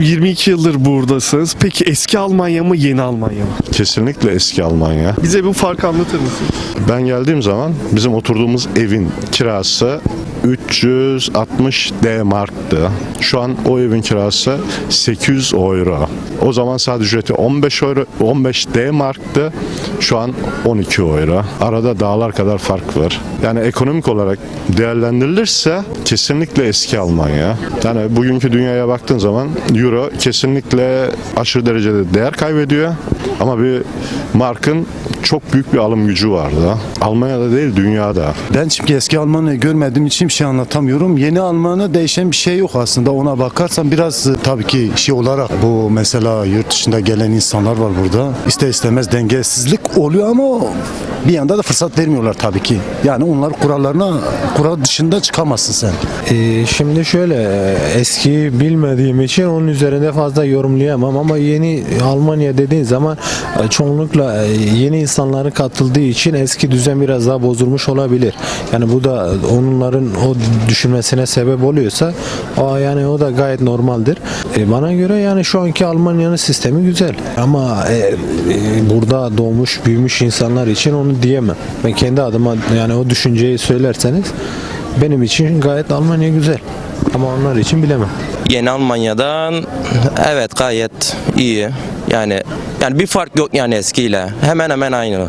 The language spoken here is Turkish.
22 yıldır buradasınız. Peki eski Almanya mı yeni Almanya mı? Kesinlikle eski Almanya. Bize bu farkı anlatır mısın? Ben geldiğim zaman bizim oturduğumuz evin kirası 360 D-Mark'tı. Şu an o evin kirası 800 euro. O zaman saat ücreti 15 euro, 15 D-Mark'tı. Şu an 12 euro. Arada dağlar kadar fark var. Yani ekonomik olarak değerlendirilirse kesinlikle eski Almanya. Yani bugünkü dünyaya baktığın zaman euro kesinlikle aşırı derecede değer kaybediyor. Ama bir markın çok büyük bir alım gücü vardı. Almanya'da değil dünyada. Ben çünkü eski Almanya'yı görmediğim için bir şey anlatamıyorum. Yeni Almanya değişen bir şey yok aslında. Ona bakarsan biraz e, tabii ki şey olarak bu mesela yurt dışında gelen insanlar var burada. İster istemez dengesizlik oluyor ama bir yanda da fırsat vermiyorlar tabii ki. Yani onlar kurallarına kural dışında çıkamazsın sen. Ee, şimdi şöyle e, eski bilmediğim için onun üzerinde fazla yorumlayamam ama yeni Almanya dediğin zaman e, çoğunlukla yeni insanların katıldığı için eski düzen biraz daha bozulmuş olabilir. Yani bu da onların o düşünmesine sebep oluyorsa o yani o da gayet normaldir. E, bana göre yani şu anki Almanya'nın sistemi güzel ama e, e, burada doğmuş büyümüş insanlar için onu diyemem. Ben kendi adıma yani o düşünceyi söylerseniz benim için gayet Almanya güzel. Ama onlar için bilemem. Yeni Almanya'dan evet gayet iyi. Yani yani bir fark yok yani eskiyle. Hemen hemen aynı.